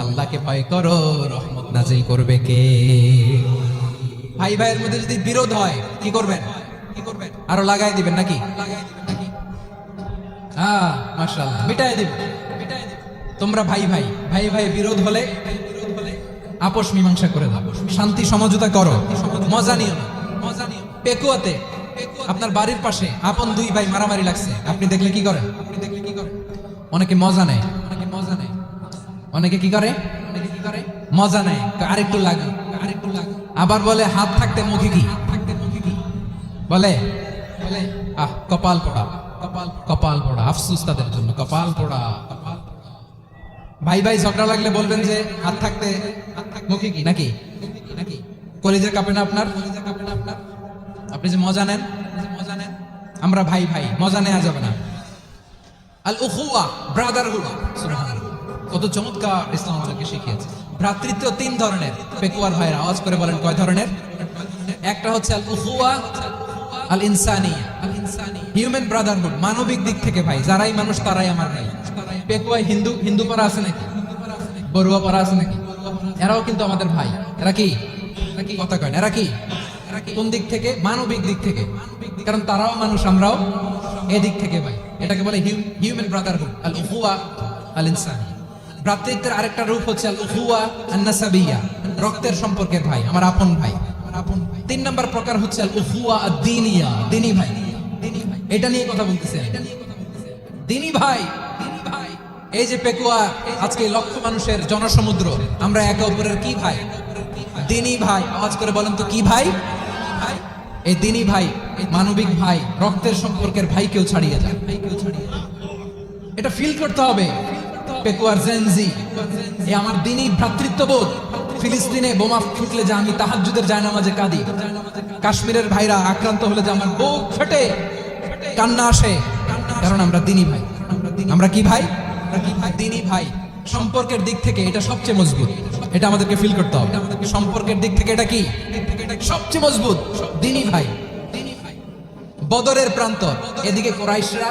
আল্লাহকে ভয় করো, রহমত নাজিল করবে কে? ভাই ভাইয়ের মধ্যে যদি বিরোধ হয়, কি করবেন? কি করবেন আরও লাগাই দিবেন নাকি? হ্যাঁ তোমরা ভাই ভাই ভাই ভাই বিরোধ হলে আপোষ মীমাংসা করে দাও। শান্তি, সমঝোতা করো। মজা নিও মজা নিও পেকুয়াতে, আপনার বাড়ির পাশে আপন দুই ভাই মারামারি লাগছে। আপনি দেখলে কি করেন? আপনি দেখলে কি করেন অনেকে মজা নেয় অনেকে মজা নেয়। অনেকে কি করে? মজা নেয়। আরেকটু লাগু। আরেকটু লাগু আবার বলে, হাত থাকতে মুখে কি? থাকতে মুখে কি বলে, আহ, কপাল পোড়া। কপাল কপাল পোড়া। আফসুস তাদের জন্য। কপাল পোড়া। কপাল ভাই ভাই, ঝগড়া লাগলে বলবেন যে, হাত থাকতে মুখে কি? নাকি? নাকি কলেজের কাপে না আপনার? কলেজের কাপে না আপনার আপনি যে মজা নেন। মজা নেন আমরা ভাই ভাই, মজা নেওয়া যাবে না। আল উখুয়া ব্রাদারহুড কত চমৎকার ইসলাম আমাদেরকে শিখিয়েছে। ভ্রাতৃত্ব তিন ধরনের। পেকুয়ার ভাইয়ের, আওয়াজ করে বলেন কয় ধরনের? একটা হচ্ছে আল উখুয়া আল ইনসানি হিউম্যান ব্রাদারহুড মানবিক দিক থেকে ভাই, যারাই মানুষ তারাই আমার ভাই। পেকুয়ায় হিন্দু হিন্দু পাড়া আছে নাকি? বড়ুয়া পাড়া আছে নাকি? এরাও কিন্তু আমাদের ভাই। এরা কি? কথা কয় এরা কি? কোন দিক থেকে? মানবিক দিক থেকে। কারণ তারাও মানুষ, আমরাও এদিক থেকে ভাই। এটাকে বলে হিউম্যান ব্রাদারহুড আল উখুয়া আল ইনসানি ভ্রাতৃত্বের আরেকটা রূপ হচ্ছে উখুয়া রক্তের সম্পর্কের ভাই, আমার আপন ভাই। আপন তিন নম্বর প্রকার হচ্ছে দিনিয়া দিনী ভাই। এটা নিয়ে কথা বলতেছে দিনী ভাই, এই যে পেকুয়া, আজকে লক্ষ মানুষের জনসমুদ্র, আমরা একে অপরের কি ভাই? দিনী ভাই, আওয়াজ করে বলেন তো কি ভাই? এই দিনী ভাই, মানবিক ভাই, রক্তের সম্পর্কের ভাই কেউ ছাড়িয়ে যায়। এটা ফিল করতে হবে। পেকুয়ার জেনজি, এ আমার দিনই ভ্রাতৃত্ববোধ। ফিলিস্তিনে বোমা ফুটলে যে আমি তাহাজ্জুদের জায়নামাজে কাঁদি। কাশ্মীরের ভাইরা আক্রান্ত হলে যে আমার বুক ফেটে, কান্না আসে। কারণ আমরা দিনী ভাই। আমরা কি ভাই? দিনী ভাই। সম্পর্কের দিক থেকে এটা সবচেয়ে মজবুত। এটা আমাদেরকে ফিল করতে হবে। সম্পর্কের দিক থেকে এটা কি? সবচেয়ে মজবুত। দিনী ভাই ভাই। বদরের প্রান্ত। এদিকে কোরাইশরা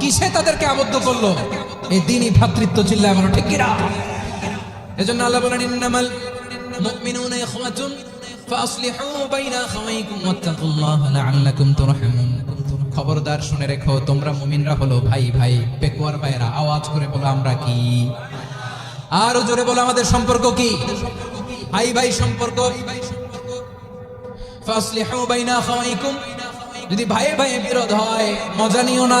কিসে তাদেরকে আবদ্ধ করল? এই দিনই ভ্রাতৃত্ব চিল্লায় আমার ঠিক কিনা? এজন্য আল্লাহ বলেন, ইন্নামাল মুমিনুনা ইখওয়াতুন ফাসলিহু বাইনা আখাওয়াইকুম ওয়াত্তাকুল্লাহা লাআল্লাকুম তুরহামুন. খবরদার শুনে রেখো, তোমরা মুমিনরা হলো, ভাই ভাই পেকুয়ার ভাইরা আওয়াজ করে বলো আমরা কি? আরও জোরে বলো, আমাদের সম্পর্ক কি? ভাই ভাই, সম্পর্ক। ফাসলিহু বাইনা আখাওয়াইকুম। যদি ভাই ভাই বিরোধ হয়, মজা নিও না।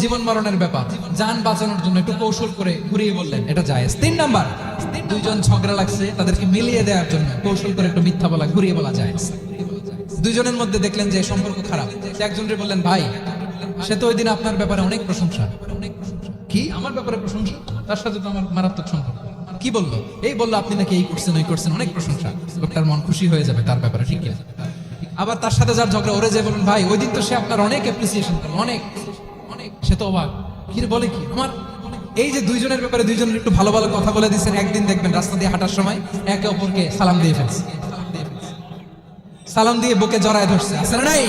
জীবন মরণের ব্যাপার। যান বাঁচানোর জন্য একটু কৌশল করে ঘুরিয়ে বললেন, এটা জায়েজ। তিন নাম্বার, দুইজন ঝগড়া লাগছে তাদেরকে মিলিয়ে দেওয়ার জন্য কৌশল করে একটু মিথ্যা বলা, ঘুরিয়ে বলা যায় দুইজনের মধ্যে দেখলেন যে সম্পর্ক খারাপ। একজনকে বললেন, ভাই, সে তো ওই দিন আপনার ব্যাপারে অনেক প্রশংসা। কি? আমার ব্যাপারে প্রশংসা? তার সাথে তো আমার মারাত্মক সম্পর্ক। কি বলল? এই বলল, আপনি নাকি এই করছেন, ওই করছেন, অনেক প্রশংসা। লোকটার মন খুশি হয়ে যাবে তার ব্যাপারে, ঠিক আছে। আবার তার সাথে যার ঝগড়া, ওরে যে বলুন, ভাই ওই দিন তো সে আপনার অনেক অ্যাপ্রিসিয়েশন করল, অনেক। সে তো অবাক। কি বলে কি? আমার এই যে দুইজনের ব্যাপারে দুইজনের একটু ভালো ভালো কথা বলে দিচ্ছেন একদিন দেখবেন রাস্তা দিয়ে হাঁটার সময় একে অপরকে সালাম দিয়ে ফেলছে। সালাম দিয়ে বুকে জড়ায় ধরছে। না নাই?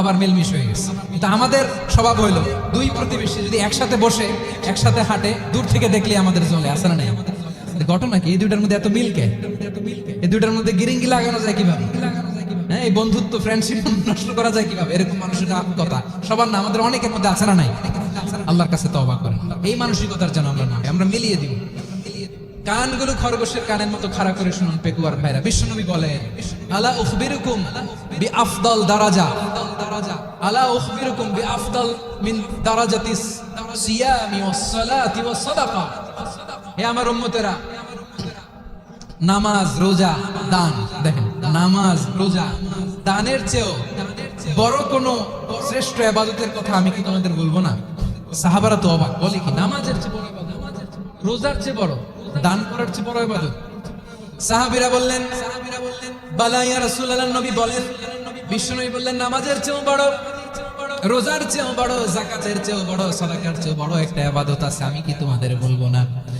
আবার মিলমিশ হয়ে গেছে। কিন্তু আমাদের স্বভাব হইল, দুই প্রতিবেশী যদি একসাথে বসে, একসাথে হাঁটে, দূর থেকে দেখলে আমাদের চলে আসে না নাই? ঘটনা কি? এই দুইটার মধ্যে এত মিলকে এই দুইটার মধ্যে গিরিঙ্গি লাগানো যায় কীভাবে? হ্যাঁ এই বন্ধুত্ব ফ্রেন্ডশিপ নষ্ট করা যায় কীভাবে? এরকম মানুষের কথা সবার না, আমাদের অনেকের মধ্যে নাই? আল্লাহর কাছে তওবা করেন। এই মানসিকতার যেন আমরা না আমরা মিলিয়ে দিব। কানগুলো খরগোশের কানের মতো করে শুনুন পেকুয়ার ভাইরা। বিশ্বনবী বলেন, আলা উখবিরুকুম বি আফদাল দারাজা। আলা বি আফদাল মিন সিয়ামি ওয়াস সালাতি ওয়াস সাদাকা। হে আমার উম্মতেরা, নামাজ, রোজা, দান, দেখেন নামাজ, রোজা, দানের চেয়েও বড় কোনো শ্রেষ্ঠ আবাদতের কথা আমি কি তোমাদের বলব না? সাহাবারা তো অবাক, বলে কি, নামাজের চেয়ে বড় রোজার চেয়ে বড়, দান করার চেয়ে বড় ইবাদত সাহাবীরা বললেন বালাইয়া নবী বলেন বললেন, নামাজের চেয়েও বড়, রোজার চেয়েও বড় জাকাতের চেয়েও বড় চেয়েও বড় একটা আবাদত আছে, আমি কি তোমাদের বলব না?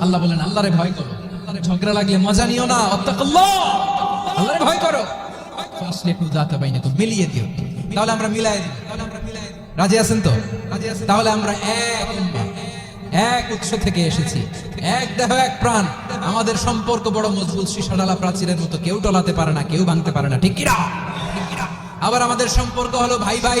আল্লাহ বলেন, আল্লাহরে ভয় করো। ঝগড়া লাগলে মজা নিও না। আল্লাহরে ভয় করো। মিলিয়ে দিও। তাহলে আমরা মিলাই রাজি আছেন তো? তাহলে আমরা এক এক উৎস থেকে এসেছি। এক এক প্রাণ। আমাদের সম্পর্ক বড় মজবুত সীসাডালা প্রাচীরের মতো। কেউ টলাতে পারে না, কেউ ভাঙতে পারে না। ঠিক কিনা? আবার আমাদের সম্পর্ক হলো ভাই ভাই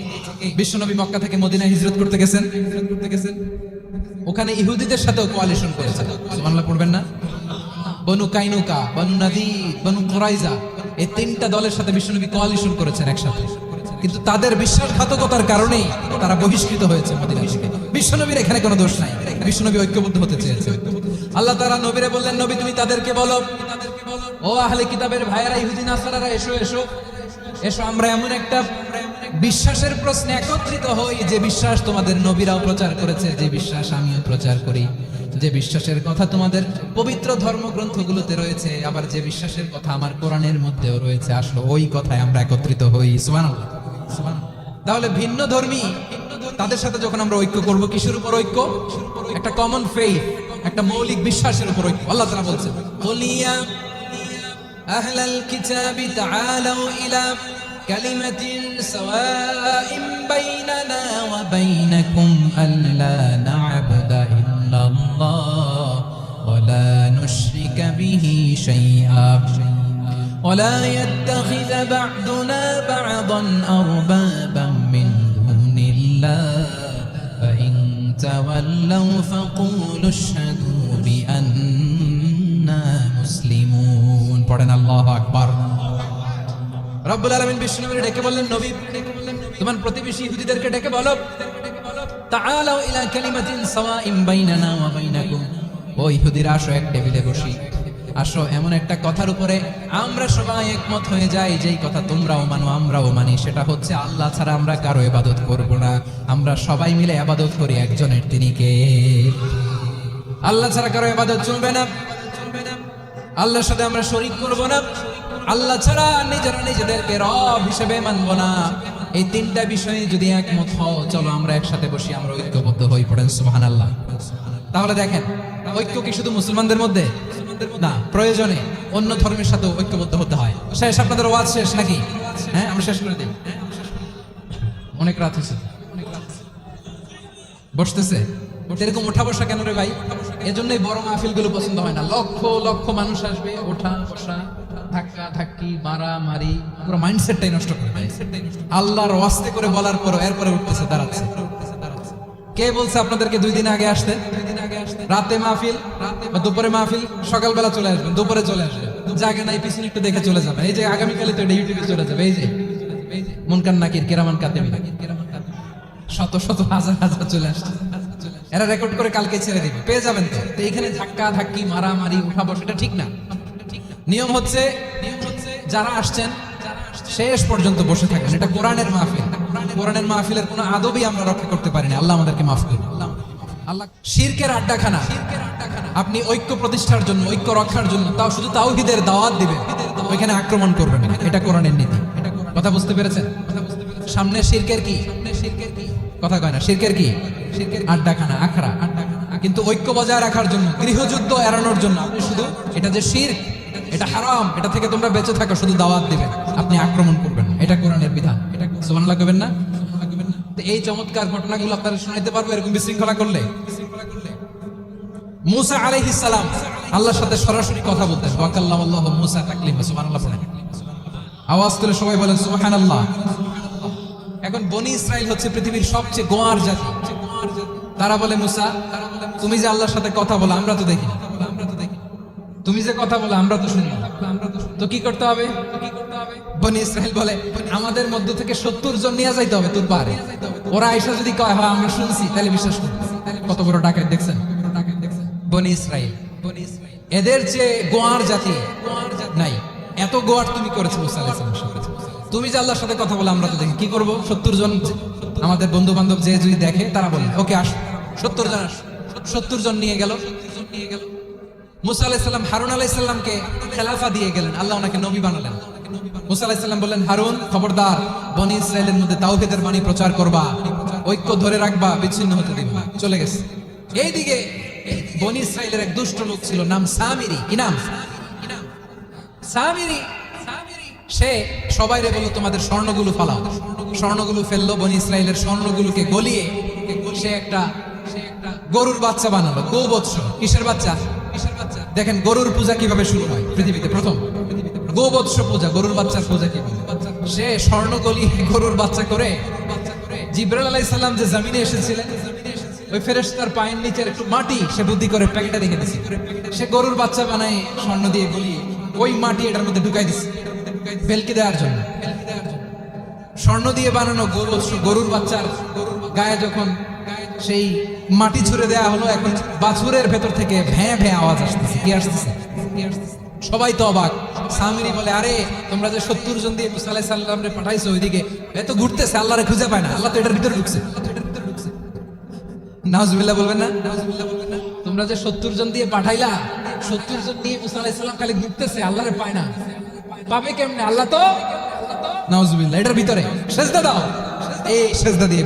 বিশ্বনবী মক্কা থেকে মদিনা হিজরত করতে গেছেন। ওখানে ইহুদিদের সাথেও কোয়ালিশন করেছেন সুবহানাল্লাহ, পড়বেন না? বনু কাইনুকা, বনু নাদি বনু কুরাইজা, এই তিনটা দলের সাথে বিশ্বনবী কোয়ালিশন করেছেন একসাথে। কিন্তু তাদের বিশ্বাসঘাতকতার কারণেই তারা বহিষ্কৃত হয়েছে মদিনা থেকে। বিশ্বনবীর এখানে কোনো দোষ নাই। বিশ্বনবী ঐক্যবদ্ধ হতে চেয়েছে। আল্লাহ তারা নবীরে বললেন, নবী, তুমি তাদেরকে বলো। ও আহলে কিতাবের ভাইয়েরা, ইহুদি, নাসারারা, এসো এসো। এসো, আমরা এমন একটা বিশ্বাসের প্রশ্নে একত্রিত হই যে বিশ্বাস তোমাদের নবীরাও প্রচার করেছে, যে বিশ্বাস আমিও প্রচার করি। যে বিশ্বাসের কথা তোমাদের পবিত্র ধর্মগ্রন্থগুলোতে রয়েছে, আবার যে বিশ্বাসের কথা আমার কোরআনের মধ্যেও রয়েছে, আসলে ওই কথায় আমরা একত্রিত হই। সুমান তাহলে ভিন্ন ধর্মী তাদের সাথে যখন আমরা ঐক্য করব, কিসের উপর ঐক্য? একটা কমন ফেইথ একটা মৌলিক বিশ্বাসের উপর ঐক্য। আল্লাহ তারা বলছেন আহলাল কিতাবি তাআলাউ ইলা كلمة سواء بيننا وبينكم ألا نعبد إلا الله ولا نشرك به شيئا ولا يتخذ بعضنا بعضا أربابا من دون الله فإن تولوا فقولوا اشهدوا بأننا مسلمون. الله أكبر ডেকে বললেন, নবী, তোমার প্রতিবেশী ইহুদিদেরকে ডেকে বলো। আসো এক টেবিলে আসো, এমন একটা কথার উপরে আমরা সবাই একমত হয়ে যাই, যেই কথা তোমরাও মানো, আমরাও মানি। সেটা হচ্ছে, আল্লাহ ছাড়া আমরা কারও করব না। আমরা সবাই মিলে ইবাদত করি একজনের তিনি কে? আল্লাহ ছাড়া কারও ইবাদত চলবে না। আল্লাহর সাথে আমরা শরীক করব না। আল্লাহ ছাড়া নিজেরা নিজেদেরকে রব হিসেবে মানব না। এই তিনটা বিষয়ে যদি একমত হও, চলো আমরা একসাথে বসি, আমরা ঐক্যবদ্ধ হয়ে পড়েন সুবহান আল্লাহ তাহলে দেখেন, ঐক্য কি শুধু মুসলমানদের মধ্যে? না, প্রয়োজনে অন্য ধর্মের সাথে ঐক্যবদ্ধ হতে হয়। শেষ, আপনাদের ওয়াজ শেষ নাকি? হ্যাঁ আমরা শেষ করে দিই। অনেক রাত হয়েছে। বসতেছে? এরকম ওঠা বসা কেন রে ভাই? এজন্যই বড় মাহফিলগুলো পছন্দ হয় না। লক্ষ লক্ষ মানুষ আসবে, ওঠা, বসা। ধাক্কা ধাক্কি মারা মারি পুরো মাইন্ডসেটটাই নষ্ট করে আল্লাহর ওয়াস্তে করে বলার পর এরপরে উঠতেছে, দাঁড়াচ্ছে। কে বলছে আপনাদেরকে দুই দিন আগে আসতে? রাতে মাহফিল বা দুপুরে মাহফিল? সকালবেলা চলে আসবেন, দুপুরে চলে আসবেন। জাগে নাই, পিছনে একটু দেখে চলে যাবেন। এই যে আগামীকালে তো ইউটিউবে চলে যাবে, এই যে। মুনকান নাকির, কেরামান কাতেমি। শত শত, হাজার হাজার চলে আসছে। এরা রেকর্ড করে কালকে ছেড়ে দিবে। পেয়ে যাবেন তো। এখানে ধাক্কা, ধাক্কি, মারামারি উঠা বসা এটা ঠিক না। নিয়ম হচ্ছে যারা আসছেন, শেষ পর্যন্ত বসে থাকেন। এটা কোরআনের মাহফিল। কোরআনের মাহফিলের কোনো আদবই আমরা রক্ষা করতে পারি না আল্লাহ আমাদেরকে মাফ করুন। আল্লাহ শিরকের আড্ডাখানা। আপনি ঐক্য প্রতিষ্ঠার জন্য, ঐক্য রক্ষার জন্য তাও শুধু দাওয়াত ওইখানে আক্রমণ করবেন এটা কোরআনের নীতি। কথা বুঝতে পেরেছেন? সামনে শিরকের কি? কথা কয় না, শিরকের কি? আড্ডাখানা, আখড়া। কিন্তু ঐক্য বজায় রাখার জন্য, গৃহযুদ্ধ এড়ানোর জন্য আপনি শুধু, এটা যে শির এটা হারাম, এটা থেকে তোমরা বেঁচে থাকো, শুধু দাওয়াত দিবেন আপনি আক্রমণ করবেন এটা কোরআনের বিধান। এটা সুবহানাল্লাহ করবেন না? এই চমৎকার ঘটনাগুলো আপনারা শোনাইতে পারব, এরকম বিশৃঙ্খলা করলে। মুসা আলাইহিস সালাম, আল্লাহর সাথে সরাসরি কথা বলতেন। ওয়াকাল্লাহু আল্লাহু মুসা তাকলিমা, সুবহানাল্লাহ পড়েন। আওয়াজ তুলে সবাই বলেন, সুবহানাল্লাহ। এখন বনি ইসরাইল হচ্ছে পৃথিবীর সবচেয়ে গোয়ার জাতি। তারা বলে, মুসা, তুমি যে আল্লাহর সাথে কথা বলো, আমরা তো দেখি না। তুমি যে কথা বলো, আমরা তো শুনি না। তো কি করতে হবে? বনি ইসরাইল বলে, আমাদের মধ্য থেকে সত্তর জন নিয়ে যাইতে হবে তোর পারে ওরা আইসা যদি কয় হ্যাঁ আমরা শুনছি, তাহলে বিশ্বাস কত বড় ডাকাত দেখছেন? বনি ইসরাইল। এদের যে গোয়ার জাতি নাই। এত গোয়ার তুমি করেছ। তুমি যে আল্লাহর সাথে কথা বলে, আমরা তো দেখি। কি করব? সত্তর জন আমাদের বন্ধু বান্ধব যে যদি দেখে, তারা বলে, ওকে, আস। সত্তর জন আস। সত্তর জন নিয়ে গেল নিয়ে গেল। মুসা আলাইসাল্লাম হারুন আলাইসাল্লামকে খেলাফা দিয়ে গেলেন। আল্লাহ ওনাকে নবী বানালেন। মুসা আলাইসাল্লাম বললেন, হারুন, খবরদার, বনি ইসরায়েলের মধ্যে বাণী প্রচার করবা, ঐক্য ধরে রাখবা, বিচ্ছিন্ন হতে দিবা। চলে গেছে। এইদিকে বনি ইসরায়েলের এক দুষ্ট লোক ছিল, নাম সামিরি। কি নাম? সামিরি, সে বলল তোমাদের স্বর্ণগুলো ফালাও। স্বর্ণগুলো ফেলল, বনি ইসরায়েলের স্বর্ণগুলোকে গলিয়ে সে একটা গরুর বাচ্চা বানালো কিসের বাচ্চা কিসের বাচ্চা? দেখেন গরুর পূজা কীভাবে শুরু হয় পৃথিবীতে? প্রথম গোবৎস পূজা, গরুর বাচ্চার পূজা কীভাবে? সে স্বর্ণ গলিয়ে গরুর বাচ্চা করে, জিব্রাইল আলাইহিস সালাম যে জমিনে এসেছিলেন, ওই ফেরেশতার পায়ের নিচের একটু মাটি সে বুদ্ধি করে প্যাকেটে দিছে সে গরুর বাচ্চা বানায় স্বর্ণ দিয়ে গলিয়ে ওই মাটি এটার মধ্যে ঢুকাই দিছে ভেলকি দেওয়ার জন্য। স্বর্ণ দিয়ে বানানো গরু গরুর বাচ্চার গায়ে যখন সেই মাটি ছুড়ে দেয়া হলো, এখন বাছুরের ভেতর থেকে ভ্যাঁ ভ্যাঁ আওয়াজ আসতেছে। কি আসতেছে? সবাই তো অবাক। সামিরি বলে, আরে, তোমরা যে সত্তর জন দিয়ে মুসা সালাম পাঠাইছো ওইদিকে এত ঘুরতেছে, আল্লাহরে খুঁজে পায় না। আল্লাহ তো এটার ভিতরে ঢুকছে। নাউজুবিল্লাহ বলবেন না? বলবেন না তোমরা যে সত্তর জন দিয়ে পাঠাইলা, সত্তর জন দিয়ে মুসা সালাম খালি ঘুরতেছে, আল্লাহরে পায় না। পাবে কেমনে? আল্লাহ তো? নাউজুবিল্লাহ, এটার ভিতরে। দাও। এই দিয়ে।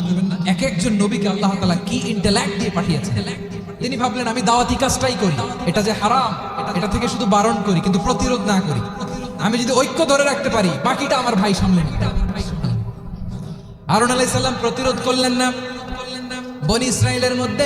এক একজন নবীকে আল্লাহ তালা কি দিয়ে পাঠিয়েছেন? তিনি ভাবলেন, আমি দাওয়াতি কাজটাই করি। এটা যে হারাম, এটা থেকে শুধু বারণ করি, কিন্তু প্রতিরোধ না করি। আমি যদি ঐক্য ধরে রাখতে পারি, বাকিটা আমার ভাই সামলে নেবে। হারুন আলাইসাল্লাম প্রতিরোধ করলেন না। বনি ইসরায়েলের মধ্যে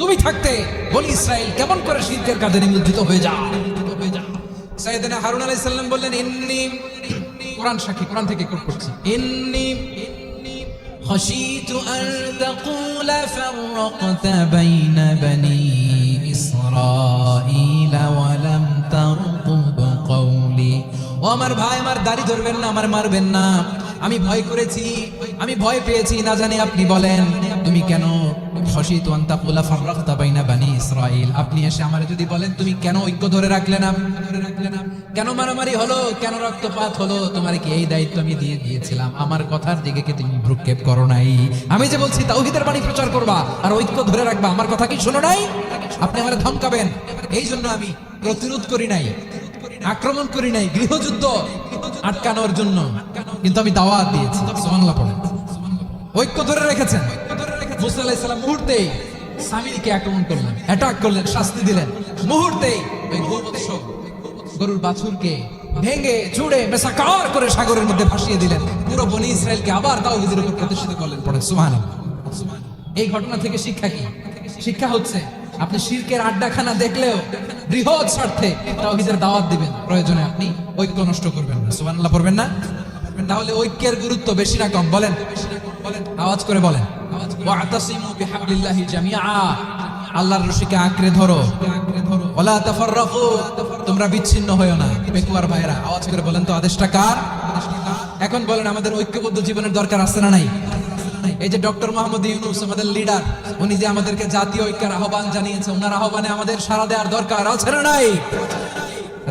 তুমি থাকতে বলি ইসরায়েল কেমন করে শিরকের কাজে নিমজ্জিত হয়ে যা সাইয়েদনা হারুন আলাইহিস সালাম বললেন ইন্নি কোরআন সাক্ষী কোরআন থেকে কোট করছি ইন্নি خشيت أن تقول فرقت بين بني إسرائيل ولم ترقب قولي ও আমার ভাই আমার দাড়ি ধরবেন না আমার মারবেন না আমি ভয় করেছি আমি ভয় পেয়েছি না জানি আপনি বলেন তুমি কেন আপনি এসে আমারে যদি বলেন, তুমি কেন ঐক্য ধরে রাখলে না? কেন মারামারি হলো? কেন রক্তপাত হলো? তোমার কি এই দায়িত্ব আমি দিয়ে দিয়েছিলাম? আমার কথার দিকে কি তুমি ভ্রুক্ষেপ করো নাই? আমি যে বলছি, তাওহীদের বাণী প্রচার করবা আর ঐক্য ধরে রাখবা। আমার কথা কি শোনো নাই? আপনি আমার ধমকাবেন। এই জন্য আমি প্রতিরোধ করি নাই, আক্রমণ করি নাই, গৃহযুদ্ধ আটকানোর জন্য। কিন্তু আমি দাওয়াত দিয়েছি। ঐক্য ধরে রেখেছেন। মুসা আলাইহিস সালাম মুহূর্তেই সামিরকে আক্রমণ করলেন অ্যাটাক করলেন, শাস্তি দিলেন। মুহূর্তেই ওই গোবৎস গরুর বাছুরকে ভেঙে করে সাগরের মধ্যে ভাসিয়ে দিলেন। পুরো বনি ইসরায়েলকে আবার উপর প্রতিষ্ঠিত করলেন পড়ে সুবহানাল্লাহ। এই ঘটনা থেকে শিক্ষা কি? শিক্ষা হচ্ছে, আপনি শিরকের আড্ডাখানা দেখলেও বৃহৎ স্বার্থে তাওহীদের দাওয়াত দিবেন। প্রয়োজনে আপনি ঐক্য নষ্ট করবেন না। পড়বেন না? তাহলে ঐক্যের গুরুত্ব বেশি না কম। বলেন। আওয়াজ করে বলেন। ওয়াতাসিমু বিহাবলিল্লাহি জামিআ। আল্লাহর রশিকে আঁকড়ে ধরো। ওয়ালা তাফাররাকু তোমরা বিচ্ছিন্ন হয়ো না পেকুয়ার ভাইরা আওয়াজ করে বলেন তো আদেশটা কার? এখন বলেন আমাদের ঐক্যবদ্ধ জীবনের দরকার আছে না নাই? এই যে ডক্টর মোহাম্মদ ইউনুস আমাদের লিডার, উনি যে আমাদেরকে জাতীয় ঐক্যের আহ্বান জানিয়েছে ওনার আহ্বানে আমাদের সারা দেওয়ার দরকার আছে না নাই?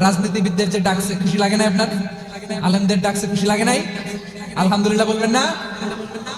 রাজনীতিবিদদের যে ডাকছে, খুশি লাগে না আপনার? আলেমদের ডাকছে, খুশি লাগে নাই? আলহামদুলিল্লাহ বলবেন না?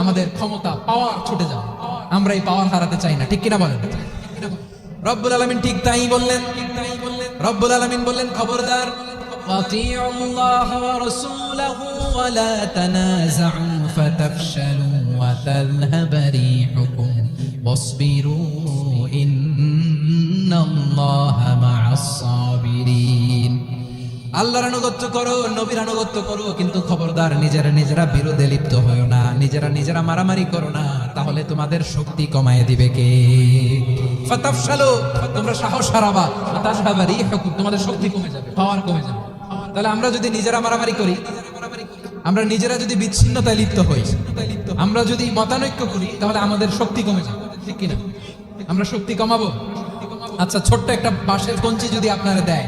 আমাদের ক্ষমতা পাওয়ার ছুটে যাবে আমরা এই পাওয়ার হারাতে চাই না ঠিক কিনা বলেন রব্বুল আলামিন ঠিক তাই বললেন রব্বুল আলামিন বললেন খবরদার وأطيعوا الله ورسوله ولا تنازعوا فتفشلوا وتذهب ريحكم واصبروا إن الله مع الصابرين আল্লাহর আনুগত্য করো, নবীর আনুগত্য করো, কিন্তু খবরদার নিজেরা নিজেরা বিরোধে লিপ্ত হয়েও না, নিজেরা নিজেরা মারামারি করো না, তাহলে তোমাদের শক্তি কমায় দিবে কে? ফাতাফশালু, তোমরা সাহস হারাবা তোমাদের শক্তি কমে যাবে পাওয়ার কমে যাবে। তাহলে আমরা যদি নিজেরা মারামারি করি, আমরা নিজেরা যদি বিচ্ছিন্নতায় লিপ্ত হই, আমরা যদি মতানৈক্য করি, তাহলে আমাদের শক্তি কমে যাবে, ঠিক কিনা? আমরা শক্তি কমাবো? আচ্ছা ছোট্ট একটা বাঁশের কঞ্চি যদি আপনারা দেয়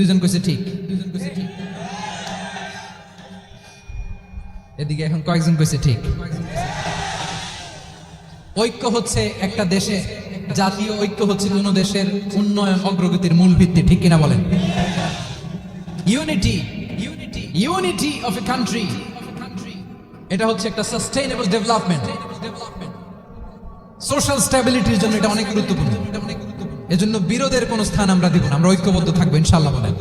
দুইজন কইছে ঠিক। এদিকে এখন কয়েকজন কইছে ঠিক। ঐক্য হচ্ছে একটা দেশে, জাতীয় ঐক্য হচ্ছে কোন দেশের উন্নয়ন অগ্রগতির মূল ভিত্তি, ঠিক কিনা বলেন? Unity unity unity of a country এটা হচ্ছে একটা সাস্টেইনেবল ডেভেলপমেন্ট সোশ্যাল স্ট্যাবিলিটির জন্য এটা অনেক গুরুত্বপূর্ণ। এজন্য বিরোধের কোনো স্থান আমরা দিব না। আমরা ঐক্যবদ্ধ থাকব ইনশাল্লাহ বলেন।